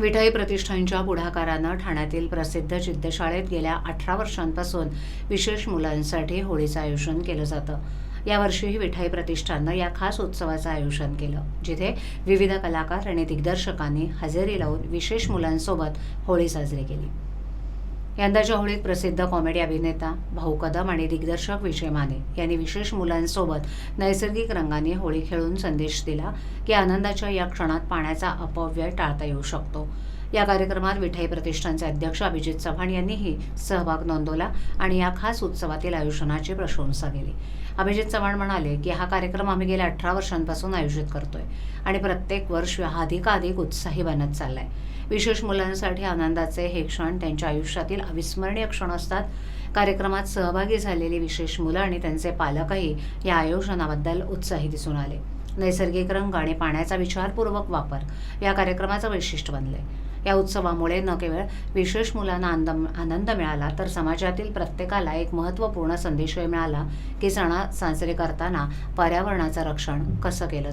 विठाई प्रतिष्ठानच्या पुढाकारानं ठाण्यातील प्रसिद्ध जिद्दशाळेत गेल्या अठरा वर्षांपासून विशेष मुलांसाठी होळीचं आयोजन केलं जातं. यावर्षीही विठाई प्रतिष्ठाननं या खास उत्सवाचं आयोजन केलं जिथे विविध कलाकार आणि दिग्दर्शकांनी हजेरी लावून विशेष मुलांसोबत होळी साजरी केली. यंदाच्या होळीत प्रसिद्ध कॉमेडी अभिनेता भाऊ कदम आणि दिग्दर्शक विजय माने यांनी विशेष मुलांसोबत नैसर्गिक रंगाने होळी खेळून संदेश दिला की आनंदाच्या या क्षणात पाण्याचा अपव्यय टाळता येऊ शकतो. या कार्यक्रमात विठाई प्रतिष्ठानचे अध्यक्ष अभिजित चव्हाण यांनीही सहभाग नोंदवला आणि या खास उत्सवातील आयोजनाची प्रशंसा केली. अभिजित चव्हाण म्हणाले की हा कार्यक्रम आम्ही गेल्या अठरा वर्षांपासून आयोजित करतोय आणि प्रत्येक वर्ष हा अधिकाधिक उत्साही बनत चाललाय. विशेष मुलांसाठी आनंदाचे हे क्षण त्यांच्या आयुष्यातील अविस्मरणीय क्षण असतात. कार्यक्रमात सहभागी झालेली विशेष मुलं आणि त्यांचे पालकही या आयोजनाबद्दल उत्साही दिसून आले. नैसर्गिक रंग आणि पाण्याचा विचारपूर्वक वापर या कार्यक्रमाचं वैशिष्ट्य बनले या उत्सवामुळे न केवळ विशेष मुलांना आनंद आनंद मिळाला तर समाजातील प्रत्येकाला एक महत्त्वपूर्ण संदेशही मिळाला की सणा साजरे करताना पर्यावरणाचं रक्षण कसं केलं जातं.